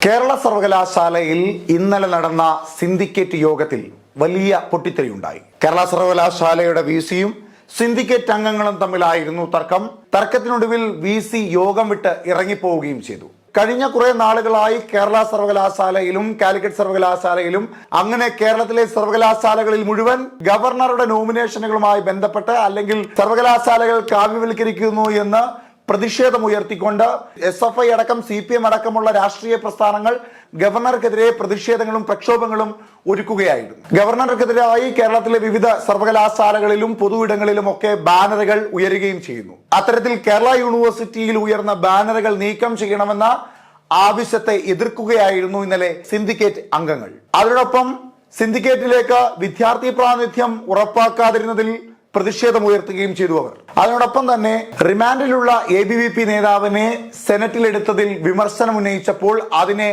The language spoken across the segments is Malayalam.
കേരള സർവകലാശാലയിൽ ഇന്നലെ നടന്ന സിൻഡിക്കേറ്റ് യോഗത്തിൽ വലിയ പൊട്ടിത്തെറിയുണ്ടായി. കേരള സർവകലാശാലയുടെ വി സിയും സിൻഡിക്കേറ്റ് അംഗങ്ങളും തമ്മിലായിരുന്നു തർക്കം. തർക്കത്തിനൊടുവിൽ വി സി യോഗം വിട്ട് ഇറങ്ങിപ്പോവുകയും ചെയ്തു. കഴിഞ്ഞ കുറെ നാളുകളായി കേരള സർവകലാശാലയിലും കാലിക്കറ്റ് സർവകലാശാലയിലും അങ്ങനെ കേരളത്തിലെ സർവകലാശാലകളിൽ മുഴുവൻ ഗവർണറുടെ നോമിനേഷനുകളുമായി ബന്ധപ്പെട്ട് അല്ലെങ്കിൽ സർവകലാശാലകൾ കാവ്യവൽക്കരിക്കുന്നു എന്ന് പ്രതിഷേധമുയർത്തിക്കൊണ്ട് എസ് എഫ് ഐ അടക്കം സി പി എം അടക്കമുള്ള രാഷ്ട്രീയ പ്രസ്ഥാനങ്ങൾ ഗവർണർക്കെതിരെ പ്രതിഷേധങ്ങളും പ്രക്ഷോഭങ്ങളും ഒരുക്കുകയായിരുന്നു. ഗവർണർക്കെതിരായി കേരളത്തിലെ വിവിധ സർവകലാശാലകളിലും പൊതുവിടങ്ങളിലും ഒക്കെ ബാനറുകൾ ഉയരുകയും ചെയ്യുന്നു. അത്തരത്തിൽ കേരള യൂണിവേഴ്സിറ്റിയിൽ ഉയർന്ന ബാനറുകൾ നീക്കം ചെയ്യണമെന്ന ആവശ്യത്തെ എതിർക്കുകയായിരുന്നു ഇന്നലെ സിൻഡിക്കേറ്റ് അംഗങ്ങൾ. അതിനോടൊപ്പം സിൻഡിക്കേറ്റിലേക്ക് വിദ്യാർത്ഥി പ്രാതിനിധ്യം ഉറപ്പാക്കാതിരുന്നതിൽ പ്രതിഷേധമുയർത്തുകയും ചെയ്തു അവർ. അതിനോടൊപ്പം തന്നെ റിമാൻഡിലുള്ള എ ബി വി പി നേതാവിനെ സെനറ്റിൽ എടുത്തതിൽ വിമർശനം ഉന്നയിച്ചപ്പോൾ അതിനെ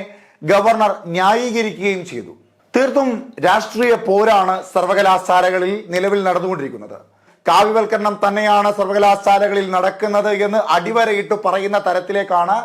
ഗവർണർ ന്യായീകരിക്കുകയും ചെയ്തു. തീർത്തും രാഷ്ട്രീയ പോരാണ് സർവകലാശാലകളിൽ നിലവിൽ നടന്നുകൊണ്ടിരിക്കുന്നത്. കാവ്യവൽക്കരണം തന്നെയാണ് സർവകലാശാലകളിൽ നടക്കുന്നത് എന്ന് അടിവരയിട്ട് പറയുന്ന തരത്തിലേക്കാണ്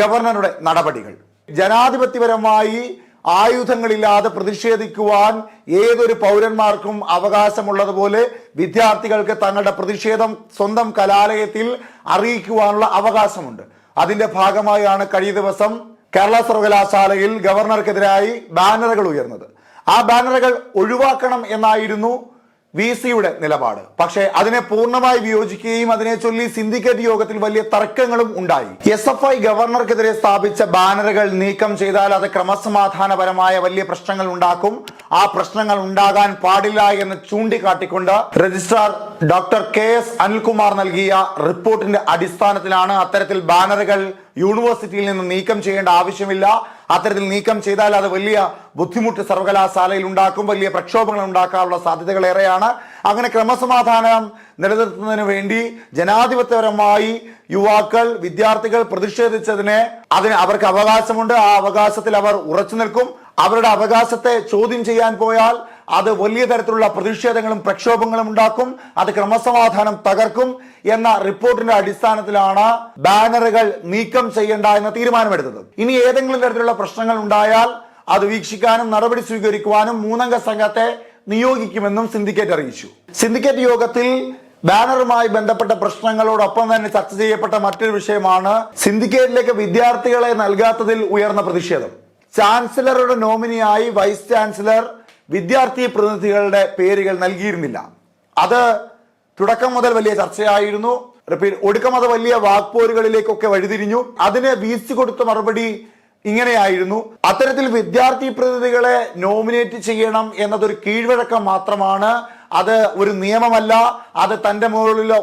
ഗവർണറുടെ നടപടികൾ. ജനാധിപത്യപരമായി ആയുധങ്ങളില്ലാതെ പ്രതിഷേധിക്കുവാൻ ഏതൊരു പൗരന്മാർക്കും അവകാശമുള്ളതുപോലെ വിദ്യാർത്ഥികൾക്ക് തങ്ങളുടെ പ്രതിഷേധം സ്വന്തം കലാലയത്തിൽ അറിയിക്കുവാനുള്ള അവകാശമുണ്ട്. അതിന്റെ ഭാഗമായാണ് കഴിഞ്ഞ ദിവസം കേരള സർവകലാശാലയിൽ ഗവർണർക്കെതിരായി ബാനറുകൾ ഉയർന്നത്. ആ ബാനറുകൾ ഒഴിവാക്കണം എന്നായിരുന്നു വി സിയുടെ നിലപാട്. പക്ഷേ അതിനെ പൂർണമായി വിയോജിക്കുകയും അതിനെ ചൊല്ലി സിൻഡിക്കേറ്റ് യോഗത്തിൽ വലിയ തർക്കങ്ങളും ഉണ്ടായി. എസ് എഫ് ഐ ഗവർണർക്കെതിരെ സ്ഥാപിച്ച ബാനറുകൾ നീക്കം ചെയ്താൽ അത് ക്രമസമാധാനപരമായ വലിയ പ്രശ്നങ്ങൾ ഉണ്ടാക്കും. ആ പ്രശ്നങ്ങൾ ഉണ്ടാകാൻ പാടില്ല എന്ന് ചൂണ്ടിക്കാട്ടിക്കൊണ്ട് registrar doctor K S Anilkumar നൽകിയ റിപ്പോർട്ടിന്റെ അടിസ്ഥാനത്തിലാണ് അത്തരത്തിൽ ബാനറുകൾ യൂണിവേഴ്സിറ്റിയിൽ നിന്ന് നീക്കം ചെയ്യേണ്ട ആവശ്യമില്ല. അത്തരത്തിൽ നീക്കം ചെയ്താൽ അത് വലിയ ബുദ്ധിമുട്ട് സർവകലാശാലയിൽ ഉണ്ടാക്കും വലിയ പ്രക്ഷോഭങ്ങൾ ഉണ്ടാക്കാനുള്ള സാധ്യതകൾ ഏറെയാണ്. അങ്ങനെ ക്രമസമാധാനം നിലനിർത്തുന്നതിന് വേണ്ടി ജനാധിപത്യപരമായി യുവാക്കൾ വിദ്യാർത്ഥികൾ പ്രതിഷേധിച്ചതിനെ അതിന് അവർക്ക് അവകാശമുണ്ട്. ആ അവകാശത്തിൽ അവർ ഉറച്ചു നിൽക്കും. അവരുടെ അവകാശത്തെ ചോദ്യം ചെയ്യാൻ പോയാൽ അത് വലിയ തരത്തിലുള്ള പ്രതിഷേധങ്ങളും പ്രക്ഷോഭങ്ങളും ഉണ്ടാക്കും അത് ക്രമസമാധാനം തകർക്കും എന്ന റിപ്പോർട്ടിന്റെ അടിസ്ഥാനത്തിലാണ് ബാനറുകൾ നീക്കം ചെയ്യേണ്ട എന്ന തീരുമാനമെടുത്തത്. ഇനി ഏതെങ്കിലും തരത്തിലുള്ള പ്രശ്നങ്ങൾ ഉണ്ടായാൽ അത് വീക്ഷിക്കാനും നടപടി സ്വീകരിക്കുവാനും മൂന്നംഗ സംഘത്തെ നിയോഗിക്കുമെന്നും സിൻഡിക്കേറ്റ് അറിയിച്ചു. സിൻഡിക്കേറ്റ് യോഗത്തിൽ ബാനറുമായി ബന്ധപ്പെട്ട പ്രശ്നങ്ങളോടൊപ്പം തന്നെ ചർച്ച ചെയ്യപ്പെട്ട മറ്റൊരു വിഷയമാണ് സിൻഡിക്കേറ്റിലേക്ക് വിദ്യാർത്ഥികളെ നൽകാത്തതിൽ ഉയർന്ന പ്രതിഷേധം. ചാൻസലറുടെ നോമിനിയായി വൈസ് ചാൻസലർ വിദ്യാർത്ഥി പ്രതിനിധികളുടെ പേരുകൾ നൽകിയിരുന്നില്ല. അത് തുടക്കം മുതൽ വലിയ ചർച്ചയായിരുന്നു. റിപ്പീറ്റ് ഒടുക്കം അത് വലിയ വാക്പോരുകളിലേക്കൊക്കെ വഴിതിരിഞ്ഞു. അതിന് വീഴ്ച കൊടുത്ത മറുപടി ഇങ്ങനെയായിരുന്നു. അത്തരത്തിൽ വിദ്യാർത്ഥി പ്രതിനിധികളെ നോമിനേറ്റ് ചെയ്യണം എന്നതൊരു കീഴ്വഴക്കം മാത്രമാണ്. അത് ഒരു നിയമമല്ല. അത് തന്റെ മുകളിലുള്ള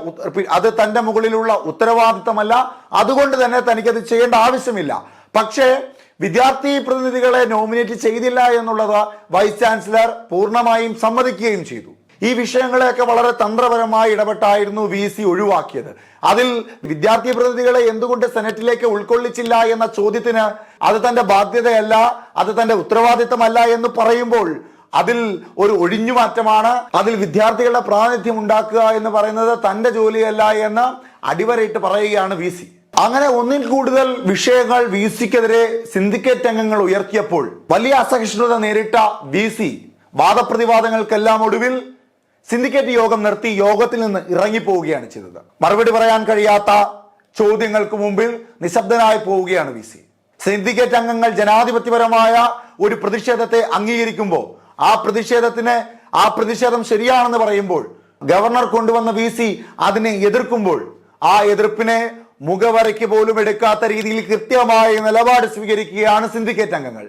അത് തന്റെ മുകളിലുള്ള ഉത്തരവാദിത്തമല്ല. അതുകൊണ്ട് തന്നെ തനിക്കത് ചെയ്യേണ്ട ആവശ്യമില്ല. പക്ഷേ വിദ്യാർത്ഥി പ്രതിനിധികളെ നോമിനേറ്റ് ചെയ്തില്ല എന്നുള്ളത് വൈസ് ചാൻസലർ പൂർണമായും സമ്മതിക്കുകയും ചെയ്തു. ഈ വിഷയങ്ങളെയൊക്കെ വളരെ തന്ത്രപരമായി ഇടപെട്ടായിരുന്നു വി സി ഒഴിവാക്കിയത്. അതിൽ വിദ്യാർത്ഥി പ്രതിനിധികളെ എന്തുകൊണ്ട് സെനറ്റിലേക്ക് ഉൾക്കൊള്ളിച്ചില്ല എന്ന ചോദ്യത്തിന് അത് തന്റെ ബാധ്യതയല്ല അത് തന്റെ ഉത്തരവാദിത്തമല്ല എന്ന് പറയുമ്പോൾ അതിൽ ഒരു ഒഴിഞ്ഞുമാറ്റമാണ്. അതിൽ വിദ്യാർത്ഥികളുടെ പ്രാതിനിധ്യം ഉണ്ടാക്കുക എന്ന് പറയുന്നത് തന്റെ ജോലിയല്ല എന്ന് അടിവരയിട്ട് പറയുകയാണ് വി അങ്ങനെ ഒന്നിൽ കൂടുതൽ വിഷയങ്ങൾ വി സിക്കെതിരെ സിൻഡിക്കേറ്റ് അംഗങ്ങൾ ഉയർത്തിയപ്പോൾ വലിയ അസഹിഷ്ണുത നേരിട്ട വി സി വാദപ്രതിവാദങ്ങൾക്കെല്ലാം ഒടുവിൽ സിൻഡിക്കേറ്റ് യോഗം നിർത്തി യോഗത്തിൽ നിന്ന് ഇറങ്ങിപ്പോവുകയാണ് ചെയ്തത്. മറുപടി പറയാൻ കഴിയാത്ത ചോദ്യങ്ങൾക്ക് മുമ്പിൽ നിശബ്ദനായി പോവുകയാണ് വി സി. സിൻഡിക്കേറ്റ് അംഗങ്ങൾ ജനാധിപത്യപരമായ ഒരു പ്രതിഷേധത്തെ അംഗീകരിക്കുമ്പോൾ ആ പ്രതിഷേധത്തിന് ആ പ്രതിഷേധം ശരിയാണെന്ന് പറയുമ്പോൾ ഗവർണർ കൊണ്ടുവന്ന വി സി അതിനെ എതിർക്കുമ്പോൾ ആ എതിർപ്പിനെ മുഖവരയ്ക്ക് പോലും എടുക്കാത്ത രീതിയിൽ കൃത്യമായ നിലപാട് സ്വീകരിക്കുകയാണ് സിൻഡിക്കേറ്റ് അംഗങ്ങൾ.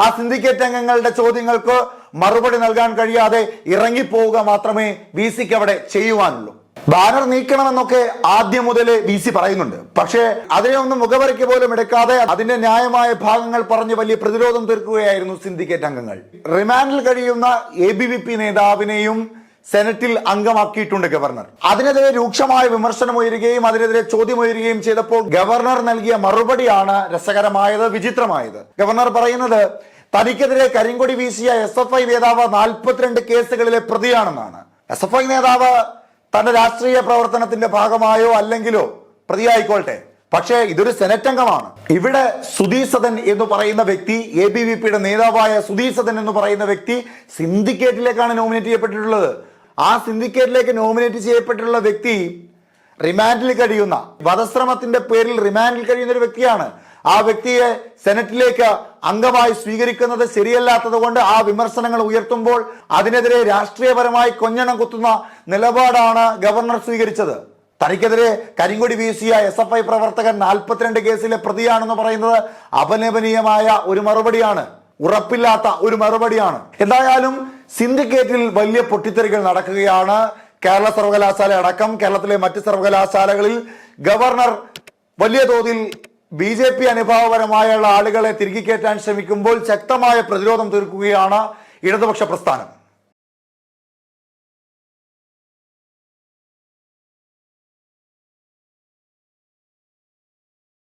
ആ സിൻഡിക്കേറ്റ് അംഗങ്ങളുടെ ചോദ്യങ്ങൾക്ക് മറുപടി നൽകാൻ കഴിയാതെ ഇറങ്ങിപ്പോവുക മാത്രമേ വി സിക്ക് അവിടെ ചെയ്യുവാനുള്ളൂ. ബാനർ നീക്കണമെന്നൊക്കെ ആദ്യം മുതലേ വി സി പറയുന്നുണ്ട്. പക്ഷേ അതിനെ ഒന്നും മുഖവരയ്ക്ക് പോലും എടുക്കാതെ അതിന്റെ ന്യായമായ ഭാഗങ്ങൾ പറഞ്ഞ് വലിയ പ്രതിരോധം തീർക്കുകയായിരുന്നു സിൻഡിക്കേറ്റ് അംഗങ്ങൾ. റിമാൻഡിൽ കഴിയുന്ന എ നേതാവിനെയും സെനറ്റിൽ അംഗമാക്കിയിട്ടുണ്ട് ഗവർണർ. അതിനെതിരെ രൂക്ഷമായ വിമർശനം ഉയരുകയും അതിനെതിരെ ചോദ്യം ഉയരുകയും ചെയ്തപ്പോൾ ഗവർണർ നൽകിയ മറുപടിയാണ് രസകരമായത് വിചിത്രമായത്. ഗവർണർ പറയുന്നത് തനിക്കെതിരെ കരിങ്കൊടി വീശിയ എസ് എഫ് ഐ നേതാവ് നാൽപ്പത്തിരണ്ട് കേസുകളിലെ പ്രതിയാണെന്നാണ്. എസ് എഫ് ഐ നേതാവ് തന്റെ രാഷ്ട്രീയ പ്രവർത്തനത്തിന്റെ ഭാഗമായോ അല്ലെങ്കിലോ? പ്രതിയായിക്കോട്ടെ. പക്ഷേ ഇതൊരു സെനറ്റ് അംഗമാണ് ഇവിടെ സുധീസദൻ എന്ന് പറയുന്ന വ്യക്തി എ ബി വി പിയുടെ നേതാവായ സുധീസദൻ എന്ന് പറയുന്ന വ്യക്തി സിൻഡിക്കേറ്റിലേക്കാണ് നോമിനേറ്റ് ചെയ്യപ്പെട്ടിട്ടുള്ളത്. ആ സിൻഡിക്കേറ്റിലേക്ക് നോമിനേറ്റ് ചെയ്യപ്പെട്ടിട്ടുള്ള വ്യക്തി റിമാൻഡിൽ കഴിയുന്ന വധശ്രമത്തിന്റെ പേരിൽ റിമാൻഡിൽ കഴിയുന്ന ഒരു വ്യക്തിയാണ്. ആ വ്യക്തിയെ സെനറ്റിലേക്ക് അംഗമായി സ്വീകരിക്കുന്നത് ശരിയല്ലാത്തത് കൊണ്ട് ആ വിമർശനങ്ങൾ ഉയർത്തുമ്പോൾ അതിനെതിരെ രാഷ്ട്രീയപരമായി കൊഞ്ഞണം കുത്തുന്ന നിലപാടാണ് ഗവർണർ സ്വീകരിച്ചത്. തനിക്കെതിരെ കരിങ്കൊടി വീശിയ എസ് എഫ് ഐ പ്രവർത്തകൻ നാൽപ്പത്തിരണ്ട് കേസിലെ പ്രതിയാണെന്ന് പറയുന്നത് അപലപനീയമായ ഒരു മറുപടിയാണ്. ഉറപ്പില്ലാത്ത ഒരു മറുപടിയാണ്. എന്തായാലും സിൻഡിക്കേറ്റിൽ വലിയ പൊട്ടിത്തെറികൾ നടക്കുകയാണ്. കേരള സർവകലാശാല അടക്കം കേരളത്തിലെ മറ്റ് സർവകലാശാലകളിൽ ഗവർണർ വലിയ തോതിൽ ബി ജെ പി അനുഭാവപരമായുള്ള ആളുകളെ തിരികെ കയറ്റാൻ ശ്രമിക്കുമ്പോൾ ശക്തമായ പ്രതിരോധം തീർക്കുകയാണ് ഇടതുപക്ഷ പ്രസ്ഥാനം.